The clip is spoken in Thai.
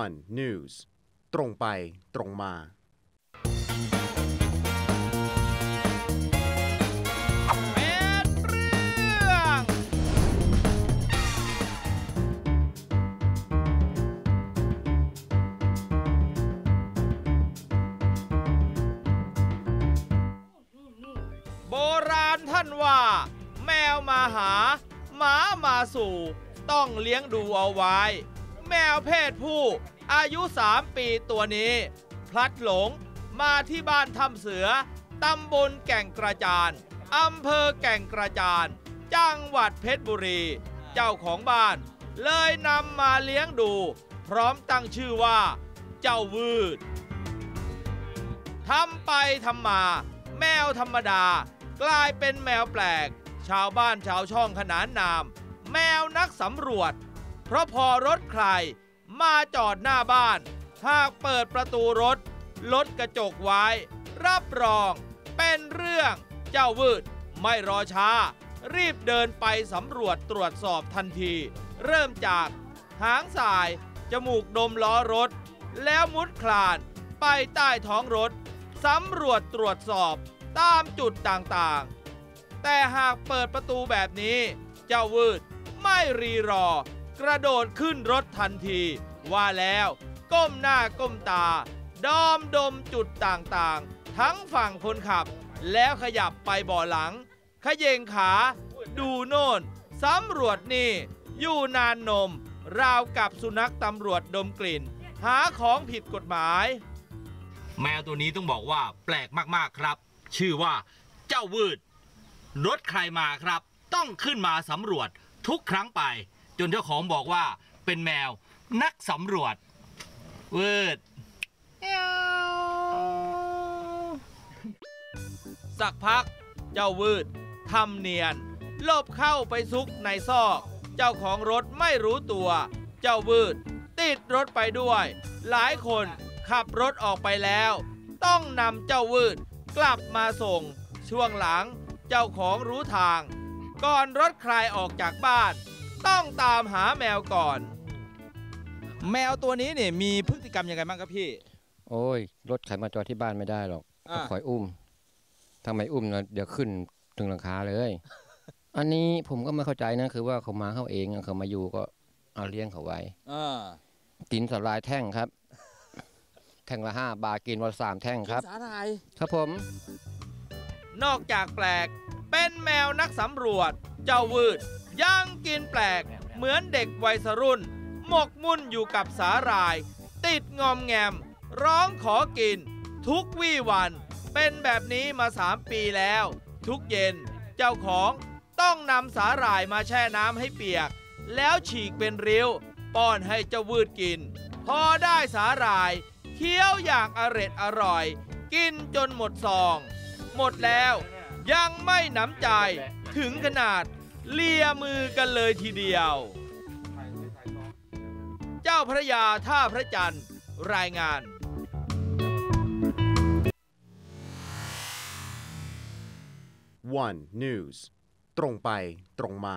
one news ตรงไปตรงมาเรื่องโบราณท่านว่า แมวมาหา หมามาสู่ ต้องเลี้ยงดูเอาไว้ แมวเพศผู้ อายุ 3 ปีตัวนี้ พลัดหลงมาที่บ้านทำเสือ ตำบลแก่งกระจานอำเภอแก่งกระจานจังหวัดเพชรบุรี เจ้าของบ้าน เลยนำมาเลี้ยงดู พร้อมตั้งชื่อว่า เจ้าวืดทำไปทำมา แมวธรรมดา กลายเป็นแมวแปลก ชาวบ้านชาวช่องขนานนาม แมวนักสำรวจ เพราะพอรถใคร มาจอดหน้าบ้าน หากเปิดประตูรถ ลดกระจกไว้ รับรอง เป็นเรื่องเจ้าวืด ไม่รอช้า รีบเดินไปสำรวจตรวจสอบทันที เริ่มจาก หางสาย จมูกดมล้อรถ แล้วมุดคลานไปใต้ท้องรถสำรวจตรวจสอบตามจุดต่างๆ แต่หากเปิดประตูแบบนี้ เจ้าวืดไม่รีรอ กระโดดขึ้นรถทันที ว่าแล้วก้มหน้าก้มตา ดอมดมจุดต่างๆ ทั้งฝั่งคนขับ แล้วขยับไปบ่อหลัง ขยเยงขา ดูโน่นสำรวจนี่ อยู่นานนม ราวกับสุนัขตำรวจดมกลิ่น หาของผิดกฎหมาย แมวตัวนี้ต้องบอกว่าแปลกมากๆครับ ชื่อว่าเจ้าวืด รถใครมาครับ ต้องขึ้นมาสำรวจทุกครั้งไป จนเจ้าของบอกว่าเป็นแมวนักสำรวจวืดสักพักเจ้าวืดทำเนียนลบเข้าไปซุกในซอก เจ้าของรถไม่รู้ตัว เจ้าวืดติดรถไปด้วย หลายคนขับรถออกไปแล้ว ต้องนำเจ้าวืดกลับมาส่ง ช่วงหลังเจ้าของรู้ทาง ก่อนรถใครออกจากบ้าน ต้องตามหาแมวก่อน แมวตัวนี้เนี่ยมีพฤติกรรมยังไงบ้างครับพี่ โอ้ย รถใครมาจอดที่บ้านไม่ได้หรอกอ่า ก็คอยอุ้มทำไมอุ้มนะเดี๋ยวขึ้นถึงหลังคาเลย อันนี้ผมก็ไม่เข้าใจนะคือว่าเขามาเขาเองเขามาอยู่ก็เอาเลี้ยงเขาไว้อ่ากินสลายแท่งครับ แท่งละห้าบาทกินวันละสามแท่งครับ สาหร่ายครับผม นอกจากแปลก เป็นแมวนักสำรวจ เจ้าวืดยังกินแปลก เหมือนเด็กวัยรุ่น หมกมุ่นอยู่กับสาหร่าย ติดงอมแงม ร้องขอกิน ทุกวี่วัน เป็นแบบนี้มาสามปีแล้ว ทุกเย็นเจ้าของต้องนำสาหร่ายมาแช่น้ำให้เปียก แล้วฉีกเป็นริ้ว ป้อนให้เจ้าวืดกิน พอได้สาหร่าย เคี้ยวอย่างอร็ดอร่อย กินจนหมดซอง หมดแล้วยังไม่หนำใจ ถึงขนาดเลียมือกันเลยทีเดียว เจ้าพระยาท่าพระจันทร์รายงาน one news ตรงไปตรงมา